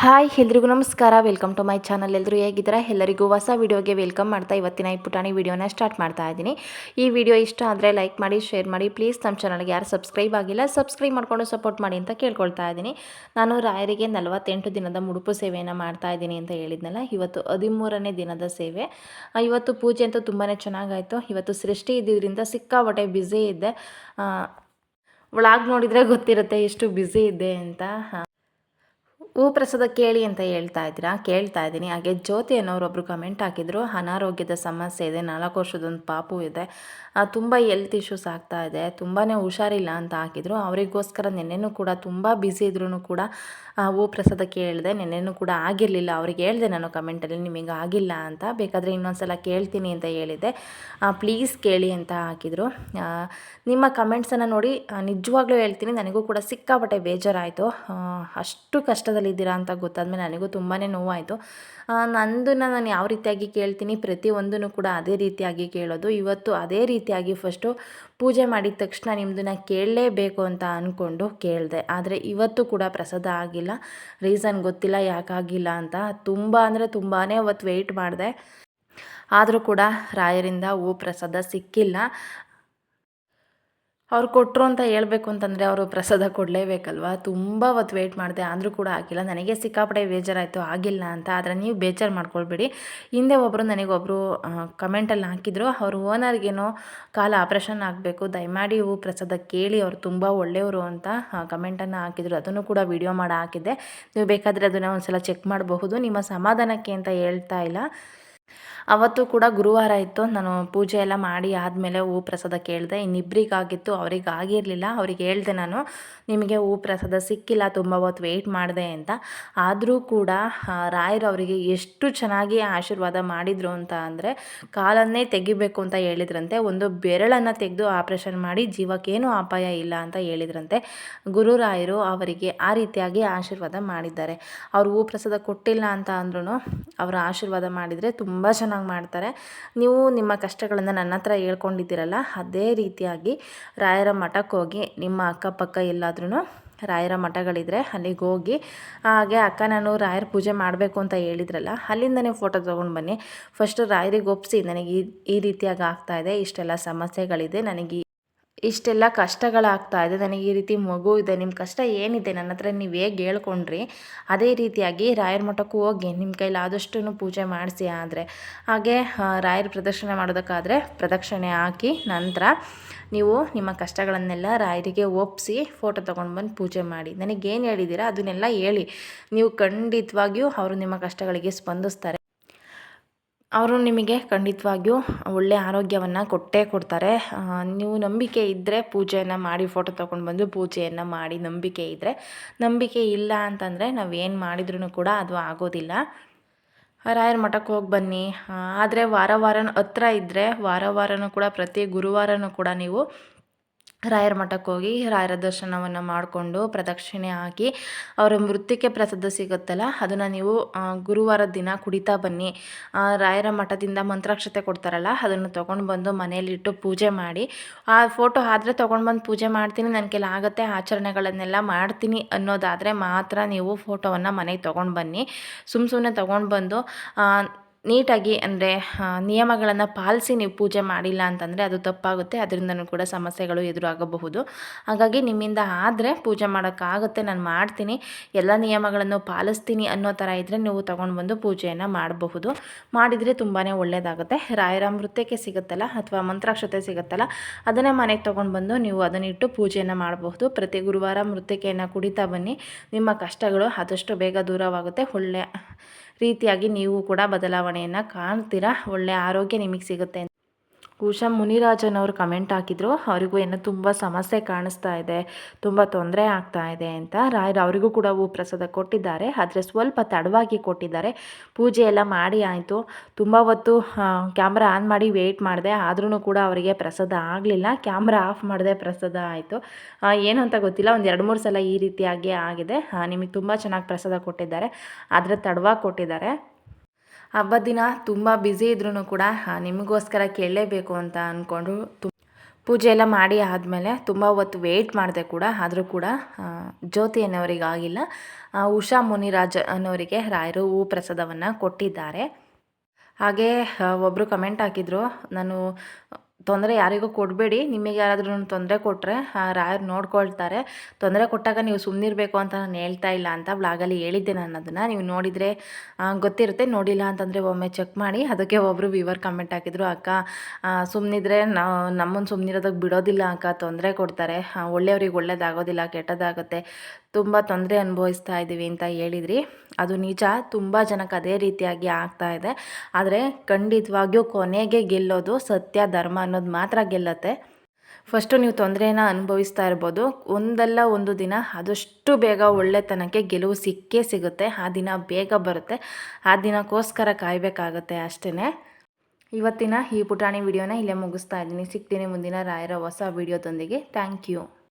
Hi, ಎಲ್ರಿಗೂ ನಮಸ್ಕಾರ. Welcome to my channel ಎಲ್ಲರೂ ಹೇಗಿದ್ದೀರಾ? ಎಲ್ಲರಿಗೂ ಹೊಸ ವಿಡಿಯೋಗೆ ವೆಲ್ಕಮ್ ಮಾಡ್ತಾ ಇವತ್ತಿನ ಈ ಪುಟಾಣಿ ವಿಡಿಯೋನ ಸ್ಟಾರ್ಟ್ ಮಾಡ್ತಾ ಇದ್ದೀನಿ. ಈ ವಿಡಿಯೋ ಇಷ್ಟ ಆದರೆ ಲೈಕ್ ಮಾಡಿ ಶೇರ್ ಮಾಡಿ. ಪ್ಲೀಸ್ ನಮ್ಮ ಚಾನಲ್ಗೆ ಯಾರು ಸಬ್ಸ್ಕ್ರೈಬ್ ಆಗಿಲ್ಲ ಸಬ್ಸ್ಕ್ರೈಬ್ ಮಾಡ್ಕೊಂಡು ಸಪೋರ್ಟ್ ಮಾಡಿ ಅಂತ ಕೇಳ್ಕೊಳ್ತಾ ಇದ್ದೀನಿ. ನಾನು ರಾಯರಿಗೆ ನಲವತ್ತೆಂಟು ದಿನದ ಮುಡುಪು ಸೇವೆಯನ್ನು ಮಾಡ್ತಾ ಇದ್ದೀನಿ ಅಂತ ಹೇಳಿದ್ನಲ್ಲ, ಇವತ್ತು ಹದಿಮೂರನೇ ದಿನದ ಸೇವೆ. ಇವತ್ತು ಪೂಜೆ ಅಂತೂ ತುಂಬಾ ಚೆನ್ನಾಗಾಯಿತು. ಇವತ್ತು ಸೃಷ್ಟಿ ಇದ್ದಿದ್ದರಿಂದ ಸಿಕ್ಕಾಪಟ್ಟೆ ಬ್ಯುಸಿ ಇದ್ದೆ. ವ್ಲಾಗ್ ನೋಡಿದರೆ ಗೊತ್ತಿರುತ್ತೆ ಎಷ್ಟು ಬ್ಯುಸಿ ಇದ್ದೆ ಅಂತ. ಪ್ರಸಾದ ಕೇಳಿ ಅಂತ ಹೇಳ್ತಾ ಇದ್ದೀರಾ? ಕೇಳ್ತಾ ಇದ್ದೀನಿ. ಹಾಗೆ ಜ್ಯೋತಿ ಅನ್ನೋರೊಬ್ಬರು ಕಮೆಂಟ್ ಹಾಕಿದ್ರು. ಅನಾರೋಗ್ಯದ ಸಮಸ್ಯೆ ಇದೆ. ನಾಲ್ಕು ವರ್ಷದೊಂದು ಪಾಪು ಇದೆ. ತುಂಬ ಹೆಲ್ತ್ ಇಶ್ಯೂಸ್ ಆಗ್ತಾ ಇದೆ. ತುಂಬಾ ಹುಷಾರಿಲ್ಲ ಅಂತ ಹಾಕಿದ್ರು. ಅವರಿಗೋಸ್ಕರ ನೆನ್ನೆನೂ ಕೂಡ ತುಂಬ ಬ್ಯುಸಿ ಇದ್ರೂ ಕೂಡ ಹೂ ಪ್ರಸಾದ ಕೇಳಿದೆ. ನೆನ್ನೆನೂ ಕೂಡ ಆಗಿರಲಿಲ್ಲ. ಅವ್ರಿಗೆ ಹೇಳಿದೆ ನಾನು ಕಮೆಂಟಲ್ಲಿ ನಿಮಗೆ ಆಗಿಲ್ಲ ಅಂತ. ಬೇಕಾದರೆ ಇನ್ನೊಂದು ಸಲ ಕೇಳ್ತೀನಿ ಅಂತ ಹೇಳಿದೆ ಪ್ಲೀಸ್ ಕೇಳಿ ಅಂತ ಹಾಕಿದರು. ನಿಮ್ಮ ಕಮೆಂಟ್ಸನ್ನು ನೋಡಿ ನಿಜವಾಗ್ಲೂ ಹೇಳ್ತೀನಿ. ನನಗೂ ಕೂಡ ಸಿಕ್ಕಾಪಟ್ಟೆ ಬೇಜಾರಾಯಿತು. ಅಷ್ಟು ಅಷ್ಟು ಕಷ್ಟದಲ್ಲಿದ್ದೀರಾ ಅಂತ ಗೊತ್ತಾದ್ಮೇಲೆ ನನಗೂ ತುಂಬಾ ನೋವಾಯಿತು. ನಂದನ್ನು ನಾನು ಯಾವ ರೀತಿಯಾಗಿ ಕೇಳ್ತೀನಿ ಪ್ರತಿಯೊಂದನ್ನು ಕೂಡ ಅದೇ ರೀತಿಯಾಗಿ ಕೇಳೋದು. ಇವತ್ತು ಅದೇ ರೀತಿಯಾಗಿ ಫಸ್ಟು ಪೂಜೆ ಮಾಡಿದ ತಕ್ಷಣ ನಿಮ್ಮದನ್ನ ಕೇಳಲೇಬೇಕು ಅಂತ ಅಂದ್ಕೊಂಡು ಕೇಳಿದೆ. ಆದರೆ ಇವತ್ತು ಕೂಡ ಪ್ರಸಾದ ಆಗಿಲ್ಲ. ರೀಸನ್ ಗೊತ್ತಿಲ್ಲ ಯಾಕಾಗಿಲ್ಲ ಅಂತ. ತುಂಬ ಅಂದರೆ ತುಂಬಾ ಅವತ್ತು ವೆಯ್ಟ್ ಮಾಡಿದೆ. ಆದರೂ ಕೂಡ ರಾಯರಿಂದ ಹೂ ಪ್ರಸಾದ ಸಿಕ್ಕಿಲ್ಲ. ಅವ್ರು ಕೊಟ್ಟರು ಅಂತ ಹೇಳಬೇಕು ಅಂತಂದರೆ ಅವರು ಪ್ರಸಾದ ಕೊಡಲೇಬೇಕಲ್ವಾ? ತುಂಬ ಹೊತ್ತು ವೆಯ್ಟ್ ಮಾಡಿದೆ, ಆದರೂ ಕೂಡ ಆಗಿಲ್ಲ. ನನಗೆ ಸಿಕ್ಕಾಪಡೆ ಬೇಜಾರಾಯಿತು, ಆಗಿಲ್ಲ ಅಂತ. ಆದರೆ ನೀವು ಬೇಜಾರು ಮಾಡ್ಕೊಳ್ಬೇಡಿ. ಹಿಂದೆ ಒಬ್ಬರು ನನಗೊಬ್ಬರು ಕಮೆಂಟಲ್ಲಿ ಹಾಕಿದ್ರು. ಅವ್ರ ಓನರ್ಗೇನೋ ಕಾಲ ಆಪ್ರೇಷನ್ ಆಗಬೇಕು, ದಯಮಾಡಿ ಇವು ಪ್ರಸಾದ ಕೇಳಿ. ಅವ್ರು ತುಂಬ ಒಳ್ಳೆಯವರು ಅಂತ ಕಮೆಂಟನ್ನು ಹಾಕಿದ್ರು. ಅದನ್ನು ಕೂಡ ವಿಡಿಯೋ ಮಾಡಿ ಹಾಕಿದ್ದೆ. ನೀವು ಬೇಕಾದರೆ ಅದನ್ನು ಒಂದು ಸಲ ಚೆಕ್ ಮಾಡಬಹುದು. ನಿಮ್ಮ ಸಮಾಧಾನಕ್ಕೆ ಅಂತ ಹೇಳ್ತಾ ಇಲ್ಲ. ಅವತ್ತು ಕೂಡ ಗುರುವಾರ ಇತ್ತು, ನಾನು ಪೂಜೆ ಎಲ್ಲ ಮಾಡಿ ಆದಮೇಲೆ ಹೂ ಪ್ರಸಾದ ಕೇಳಿದೆ. ಇನ್ನಿಬ್ಬರಿಗಾಗಿತ್ತು ಅವ್ರಿಗೆ ಆಗಿರಲಿಲ್ಲ. ಅವ್ರಿಗೆ ಹೇಳಿದೆ ನಾನು, ನಿಮಗೆ ಹೂ ಪ್ರಸಾದ ಸಿಕ್ಕಿಲ್ಲ, ತುಂಬ ಹೊತ್ತು ವೆಯ್ಟ್ ಮಾಡಿದೆ ಅಂತ. ಆದರೂ ಕೂಡ ರಾಯರು ಅವರಿಗೆ ಎಷ್ಟು ಚೆನ್ನಾಗಿ ಆಶೀರ್ವಾದ ಮಾಡಿದರು ಅಂತ ಅಂದರೆ, ಕಾಲನ್ನೇ ತೆಗಿಬೇಕು ಅಂತ ಹೇಳಿದ್ರಂತೆ. ಒಂದು ಬೆರಳನ್ನು ತೆಗೆದು ಆಪ್ರೇಷನ್ ಮಾಡಿ ಜೀವಕ್ಕೇನೂ ಅಪಾಯ ಇಲ್ಲ ಅಂತ ಹೇಳಿದ್ರಂತೆ. ಗುರುರಾಯರು ಅವರಿಗೆ ಆ ರೀತಿಯಾಗಿ ಆಶೀರ್ವಾದ ಮಾಡಿದ್ದಾರೆ. ಅವರು ಹೂ ಪ್ರಸಾದ ಕೊಟ್ಟಿಲ್ಲ ಅಂತ ಅಂದ್ರೂ ಅವರ ಆಶೀರ್ವಾದ ಮಾಡಿದರೆ ತುಂಬ ಚೆನ್ನಾಗಿ ಮಾಡ್ತಾರೆ. ನೀವು ನಿಮ್ಮ ಕಷ್ಟಗಳನ್ನು ನನ್ನ ಹತ್ರ ಹೇಳ್ಕೊಂಡಿದ್ದೀರಲ್ಲ, ಅದೇ ರೀತಿಯಾಗಿ ರಾಯರ ಮಠಕ್ಕೆ ಹೋಗಿ, ನಿಮ್ಮ ಅಕ್ಕಪಕ್ಕ ಎಲ್ಲಾದ್ರೂ ರಾಯರ ಮಠಗಳಿದ್ರೆ ಅಲ್ಲಿಗೆ ಹೋಗಿ, ಹಾಗೆ ಅಕ್ಕ ನಾನು ರಾಯರ ಪೂಜೆ ಮಾಡಬೇಕು ಅಂತ ಹೇಳಿದ್ರಲ್ಲ ಅಲ್ಲಿಂದನೇ ಫೋಟೋ ತೊಗೊಂಡು ಬನ್ನಿ. ಫಸ್ಟು ರಾಯರಿಗೆ ಒಪ್ಪಿಸಿ ನನಗೆ ಈ ಈ ರೀತಿಯಾಗಿ ಆಗ್ತಾ ಇದೆ, ಇಷ್ಟೆಲ್ಲ ಸಮಸ್ಯೆಗಳಿದೆ, ನನಗೆ ಇಷ್ಟೆಲ್ಲ ಕಷ್ಟಗಳಾಗ್ತಾ ಇದೆ. ನನಗೆ ಈ ರೀತಿ ಮಗು ಇದೆ. ನಿಮ್ಮ ಕಷ್ಟ ಏನಿದೆ? ನನ್ನ ಹತ್ರ ನೀವು ಹೇಗೆ ಹೇಳ್ಕೊಂಡ್ರಿ? ಅದೇ ರೀತಿಯಾಗಿ ರಾಯರ ಮಠಕ್ಕೂ ಹೋಗಿ ನಿಮ್ಮ ಕೈಲಿ ಆದಷ್ಟು ಪೂಜೆ ಮಾಡಿಸಿ ಆದರೆ. ಹಾಗೆ ರಾಯರ್ ಪ್ರದಕ್ಷಿಣೆ ಮಾಡೋದಕ್ಕಾದರೆ ಪ್ರದಕ್ಷಿಣೆ ಹಾಕಿ ನಂತರ ನೀವು ನಿಮ್ಮ ಕಷ್ಟಗಳನ್ನೆಲ್ಲ ರಾಯರಿಗೆ ಒಪ್ಪಿಸಿ ಫೋಟೋ ತೊಗೊಂಡು ಬಂದು ಪೂಜೆ ಮಾಡಿ. ನನಗೇನು ಹೇಳಿದ್ದೀರಾ ಅದನ್ನೆಲ್ಲ ಹೇಳಿ. ನೀವು ಖಂಡಿತವಾಗಿಯೂ ಅವರು ನಿಮ್ಮ ಕಷ್ಟಗಳಿಗೆ ಸ್ಪಂದಿಸ್ತಾರೆ. ಅವರು ನಿಮಗೆ ಖಂಡಿತವಾಗಿಯೂ ಒಳ್ಳೆಯ ಆರೋಗ್ಯವನ್ನು ಕೊಟ್ಟೇ ಕೊಡ್ತಾರೆ. ನೀವು ನಂಬಿಕೆ ಇದ್ದರೆ ಪೂಜೆಯನ್ನು ಮಾಡಿ ಫೋಟೋ ತೊಗೊಂಡು ಬಂದು ಪೂಜೆಯನ್ನು ಮಾಡಿ ನಂಬಿಕೆ ಇದ್ದರೆ ನಂಬಿಕೆ ಇಲ್ಲ ಅಂತಂದರೆ ನಾವು ಏನು ಮಾಡಿದ್ರೂ ಕೂಡ ಅದು ಆಗೋದಿಲ್ಲ. ರಾಯರ ಮಠಕ್ಕೆ ಹೋಗಿ ಬನ್ನಿ. ಆದರೆ ವಾರ ವಾರ ಹತ್ರ ಇದ್ದರೆ ವಾರ ವಾರನೂ ಕೂಡ ಪ್ರತಿ ಗುರುವಾರನೂ ಕೂಡ ನೀವು ರಾಯರ ಮಠಕ್ಕೆ ಹೋಗಿ ರಾಯರ ದರ್ಶನವನ್ನು ಮಾಡಿಕೊಂಡು ಪ್ರದಕ್ಷಿಣೆ ಹಾಕಿ ಅವರ ಮೃತ್ಯಕ್ಕೆ ಪ್ರಸಾದ ಸಿಗುತ್ತಲ್ಲ, ಅದನ್ನು ನೀವು ಗುರುವಾರ ದಿನ ಕುಡಿತಾ ಬನ್ನಿ. ರಾಯರ ಮಠದಿಂದ ಮಂತ್ರಾಕ್ಷತೆ ಕೊಡ್ತಾರಲ್ಲ, ಅದನ್ನು ತೊಗೊಂಡು ಬಂದು ಮನೆಯಲ್ಲಿಟ್ಟು ಪೂಜೆ ಮಾಡಿ. ಆ ಫೋಟೋ ಆದರೆ ತೊಗೊಂಡು ಬಂದು ಪೂಜೆ ಮಾಡ್ತೀನಿ ನನ್ನ ಕೈಲಿ ಆಗುತ್ತೆ, ಆಚರಣೆಗಳನ್ನೆಲ್ಲ ಮಾಡ್ತೀನಿ ಅನ್ನೋದಾದರೆ ಮಾತ್ರ ನೀವು ಫೋಟೋವನ್ನು ಮನೆಗೆ ತೊಗೊಂಡು ಬನ್ನಿ. ಸುಮ್ಮ ಸುಮ್ಮನೆ ತೊಗೊಂಡು ಬಂದು ನೀಟಾಗಿ ಅಂದರೆ ನಿಯಮಗಳನ್ನು ಪಾಲಿಸಿ ನೀವು ಪೂಜೆ ಮಾಡಿಲ್ಲ ಅಂತಂದರೆ ಅದು ತಪ್ಪಾಗುತ್ತೆ. ಅದರಿಂದನೂ ಕೂಡ ಸಮಸ್ಯೆಗಳು ಎದುರಾಗಬಹುದು. ಹಾಗಾಗಿ ನಿಮ್ಮಿಂದ ಆದರೆ ಪೂಜೆ ಮಾಡೋಕ್ಕಾಗುತ್ತೆ, ನಾನು ಮಾಡ್ತೀನಿ. ಎಲ್ಲ ನಿಯಮಗಳನ್ನು ಪಾಲಿಸ್ತೀನಿ ಅನ್ನೋ ಥರ ಇದ್ದರೆ ನೀವು ತೊಗೊಂಡು ಬಂದು ಪೂಜೆಯನ್ನು ಮಾಡಬಹುದು. ಮಾಡಿದರೆ ತುಂಬಾ ಒಳ್ಳೆಯದಾಗುತ್ತೆ ರಾಯರ ಮೃತ್ಯಕ್ಕೆ ಸಿಗುತ್ತಲ್ಲ ಅಥವಾ ಮಂತ್ರಾಕ್ಷತೆ ಸಿಗುತ್ತಲ್ಲ, ಅದನ್ನೇ ಮನೆಗೆ ತೊಗೊಂಡು ಬಂದು ನೀವು ಅದನ್ನಿಟ್ಟು ಪೂಜೆಯನ್ನು ಮಾಡಬಹುದು. ಪ್ರತಿ ಗುರುವಾರ ಮೃತ್ತಿಕೆಯನ್ನು ಕುಡಿತಾ ಬನ್ನಿ. ನಿಮ್ಮ ಕಷ್ಟಗಳು ಆದಷ್ಟು ಬೇಗ ದೂರವಾಗುತ್ತೆ. ಒಳ್ಳೆಯ ರೀತಿಯಾಗಿ ನೀವು ಕೂಡ ಬದಲಾವಣೆಯನ್ನು ಕಾಣ್ತೀರಾ? ಒಳ್ಳೆಯ ಆರೋಗ್ಯ ನಿಮಗೆ ಸಿಗುತ್ತೆ ಉಷಾ ಮುನಿರಾಜನ್ ಅವರು ಕಮೆಂಟ್ ಹಾಕಿದ್ರು, ಅವರಿಗೂ ಏನೋ ತುಂಬ ಸಮಸ್ಯೆ ಕಾಣಿಸ್ತಾ ಇದೆ, ತುಂಬ ತೊಂದರೆ ಆಗ್ತಾ ಇದೆ ಅಂತ ರಾಯರು ಅವರಿಗೂ ಕೂಡ ಹೂ ಪ್ರಸಾದ ಕೊಟ್ಟಿದ್ದಾರೆ, ಆದರೆ ಸ್ವಲ್ಪ ತಡವಾಗಿ ಕೊಟ್ಟಿದ್ದಾರೆ. ಪೂಜೆ ಎಲ್ಲ ಮಾಡಿ ಆಯಿತು. ತುಂಬ ಹೊತ್ತು ಕ್ಯಾಮ್ರಾ ಆನ್ ಮಾಡಿ ವೆಯ್ಟ್ ಮಾಡಿದೆ ಆದ್ರೂ ಕೂಡ ಅವರಿಗೆ ಪ್ರಸಾದ ಆಗಲಿಲ್ಲ. ಕ್ಯಾಮ್ರಾ ಆಫ್ ಮಾಡಿದೆ ಪ್ರಸಾದ ಆಯಿತು. ಏನು ಅಂತ ಗೊತ್ತಿಲ್ಲ, ಒಂದು ಎರಡು ಮೂರು ಸಲ ಈ ರೀತಿಯಾಗಿ ಆಗಿದೆ. ನಿಮಗೆ ತುಂಬ ಚೆನ್ನಾಗಿ ಪ್ರಸಾದ ಕೊಟ್ಟಿದ್ದಾರೆ. ಆದರೆ ತಡವಾಗಿ ಕೊಟ್ಟಿದ್ದಾರೆ. ಹಬ್ಬದ ದಿನ ತುಂಬ ಬ್ಯುಸಿ ಇದ್ರೂ ಕೂಡ ನಿಮಗೋಸ್ಕರ ಕೇಳಲೇಬೇಕು ಅಂತ ಅಂದ್ಕೊಂಡು ತು, ಪೂಜೆ ಎಲ್ಲ ಮಾಡಿ ಆದಮೇಲೆ ತುಂಬ ಹೊತ್ತು ವೆಯ್ಟ್ ಮಾಡಿದೆ ಕೂಡ, ಆದರೂ ಕೂಡ ಜ್ಯೋತಿ ಅನ್ನೋರಿಗಾಗಿಲ್ಲ ಉಷಾ ಮುನಿರಾಜ್ ಅನ್ನೋರಿಗೆ ರಾಯರು ಹೂ ಪ್ರಸಾದವನ್ನು ಕೊಟ್ಟಿದ್ದಾರೆ. ಹಾಗೆ ಒಬ್ಬರು ಕಮೆಂಟ್ ಹಾಕಿದರು, ನಾನು ತೊಂದರೆ ಯಾರಿಗೂ ಕೊಡಬೇಡಿ. ನಿಮಗೆ ಯಾರಾದ್ರೂ ತೊಂದರೆ ಕೊಟ್ಟರೆ ರಾಯರು ನೋಡ್ಕೊಳ್ತಾರೆ. ತೊಂದರೆ ಕೊಟ್ಟಾಗ ನೀವು ಸುಮ್ಮನಿರಬೇಕು ಅಂತ ನಾನು ಹೇಳ್ತಾ ಇಲ್ಲ ಅಂತ ಬ್ಲಾಗಲ್ಲಿ ಹೇಳಿದ್ದೆ ನಾನು ಅದನ್ನು ನೀವು ನೋಡಿದರೆ ಗೊತ್ತಿರುತ್ತೆ. ನೋಡಿಲ್ಲ ಅಂತಂದರೆ ಒಮ್ಮೆ ಚೆಕ್ ಮಾಡಿ. ಅದಕ್ಕೆ ಒಬ್ಬರು ವಿವರ್ ಕಮೆಂಟ್ ಹಾಕಿದ್ರು, ಅಕ್ಕ ಸುಮ್ಮನಿದ್ರೆ ನಮ್ಮನ್ನು ಸುಮ್ಮನಿರೋದಕ್ಕೆ ಬಿಡೋದಿಲ್ಲ ಅಕ್ಕ, ತೊಂದರೆ ಕೊಡ್ತಾರೆ. ಒಳ್ಳೆಯವ್ರಿಗೆ ಒಳ್ಳೇದಾಗೋದಿಲ್ಲ, ಕೆಟ್ಟದಾಗುತ್ತೆ. ತುಂಬ ತೊಂದರೆ ಅನುಭವಿಸ್ತಾ ಇದ್ದೀವಿ ಅಂತ ಹೇಳಿದ್ರಿ. ಅದು ನಿಜ, ತುಂಬ ಜನಕ್ಕೆ ಅದೇ ರೀತಿಯಾಗಿ ಆಗ್ತಾ ಇದೆ. ಆದರೆ ಖಂಡಿತವಾಗಿಯೂ ಕೊನೆಗೆ ಗೆಲ್ಲೋದು ಸತ್ಯ, ಧರ್ಮ ಅನ್ನೋದು ಮಾತ್ರ ಗೆಲ್ಲತ್ತೆ. ಫಸ್ಟು ನೀವು ತೊಂದರೆನ ಅನುಭವಿಸ್ತಾ ಇರ್ಬೋದು. ಒಂದಲ್ಲ ಒಂದು ದಿನ ಆದಷ್ಟು ಬೇಗ ಒಳ್ಳೆತನಕ್ಕೆ ಗೆಲುವು ಸಿಕ್ಕೇ ಸಿಗುತ್ತೆ. ಆ ದಿನ ಬೇಗ ಬರುತ್ತೆ. ಆ ದಿನಕ್ಕೋಸ್ಕರ ಕಾಯಬೇಕಾಗತ್ತೆ ಅಷ್ಟೇ ಇವತ್ತಿನ ಈ ಪುಟಾಣಿ ವಿಡಿಯೋನ ಇಲ್ಲೇ ಮುಗಿಸ್ತಾ ಇದ್ದೀನಿ. ಸಿಗ್ತೀನಿ ಮುಂದಿನ ರಾಯರ ಹೊಸ ವಿಡಿಯೋದೊಂದಿಗೆ. Thank you